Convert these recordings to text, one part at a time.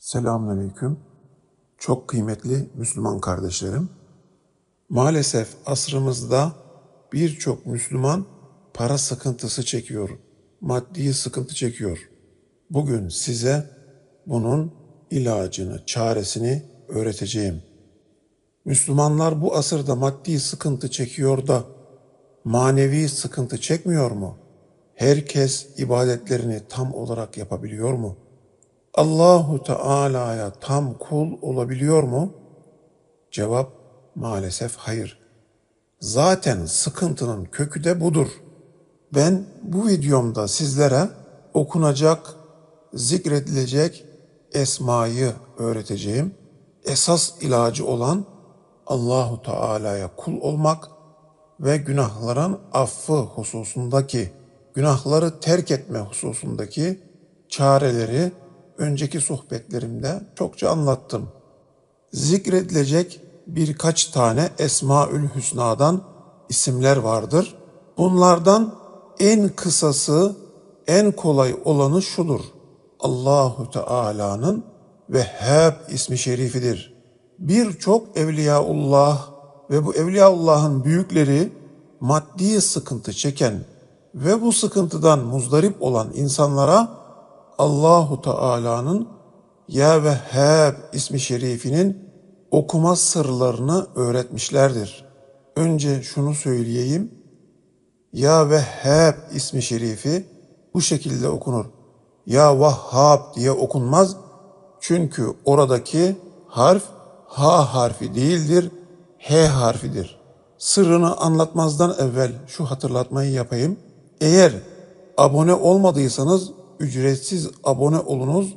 Selamünaleyküm. Çok kıymetli Müslüman kardeşlerim. Maalesef asrımızda birçok Müslüman para sıkıntısı çekiyor. Maddi sıkıntı çekiyor. Bugün size bunun ilacını, çaresini öğreteceğim. Müslümanlar bu asırda maddi sıkıntı çekiyor da manevi sıkıntı çekmiyor mu? Herkes ibadetlerini tam olarak yapabiliyor mu? Allahu Teala'ya tam kul olabiliyor mu? Cevap maalesef hayır. Zaten sıkıntının kökü de budur. Ben bu videomda sizlere okunacak, zikredilecek esmayı öğreteceğim. Esas ilacı olan Allahu Teala'ya kul olmak ve günahların affı hususundaki, günahları terk etme hususundaki çareleri önceki sohbetlerimde çokça anlattım. Zikredilecek birkaç tane Esmaül Hüsna'dan isimler vardır. Bunlardan en kısası, en kolay olanı şudur. Allahu Teala'nın Vehhab ismi şerifidir. Birçok evliyaullah ve bu evliyaullah'ın büyükleri maddi sıkıntı çeken ve bu sıkıntıdan muzdarip olan insanlara Allahu Teala'nın Ya Vehhab ismi şerifinin okuma sırlarını öğretmişlerdir. Önce şunu söyleyeyim. Ya Vehhab ismi şerifi bu şekilde okunur. Ya Vahhab diye okunmaz. Çünkü oradaki harf H harfi değildir, H harfidir. Sırrını anlatmazdan evvel şu hatırlatmayı yapayım. Eğer abone olmadıysanız ücretsiz abone olunuz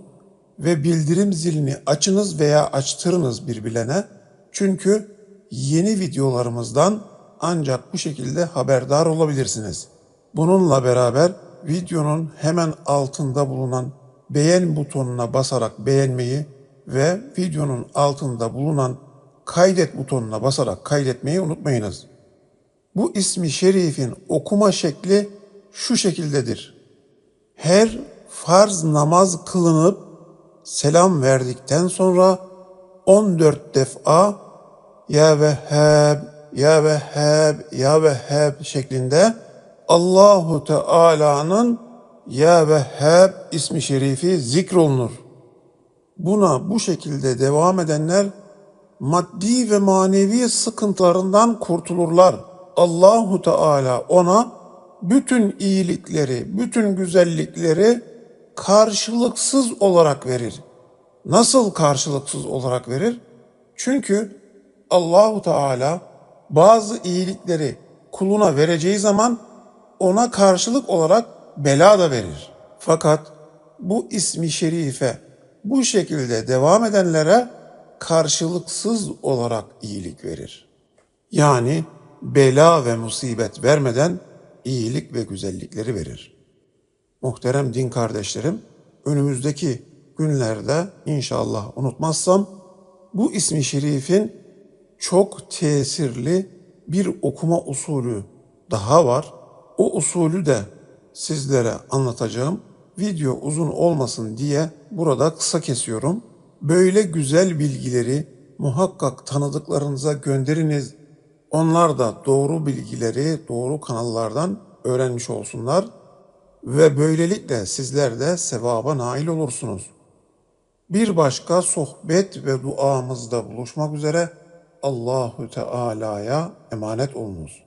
ve bildirim zilini açınız veya açtırınız birbirine. Çünkü yeni videolarımızdan ancak bu şekilde haberdar olabilirsiniz. Bununla beraber videonun hemen altında bulunan beğen butonuna basarak beğenmeyi ve videonun altında bulunan kaydet butonuna basarak kaydetmeyi unutmayınız. Bu ismi şerifin okuma şekli şu şekildedir. Her farz namaz kılınıp selam verdikten sonra 14 defa Ya Vehhab, Ya Vehhab, Ya Vehhab şeklinde Allahu Teala'nın Ya Vehhab ismi şerifi zikrolunur. Buna bu şekilde devam edenler maddi ve manevi sıkıntılarından kurtulurlar. Allahu Teala ona bütün iyilikleri, bütün güzellikleri karşılıksız olarak verir. Nasıl karşılıksız olarak verir? Çünkü Allahu Teala bazı iyilikleri kuluna vereceği zaman ona karşılık olarak bela da verir. Fakat bu ismi şerife bu şekilde devam edenlere karşılıksız olarak iyilik verir. Yani bela ve musibet vermeden iyilik ve güzellikleri verir. Muhterem din kardeşlerim, önümüzdeki günlerde inşallah unutmazsam bu ismi şerifin çok tesirli bir okuma usulü daha var. O usulü de sizlere anlatacağım. Video uzun olmasın diye burada kısa kesiyorum. Böyle güzel bilgileri muhakkak tanıdıklarınıza gönderiniz. Onlar da doğru bilgileri doğru kanallardan öğrenmiş olsunlar ve böylelikle sizler de sevaba nail olursunuz. Bir başka sohbet ve duamızda buluşmak üzere Allahu Teala'ya emanet olunuz.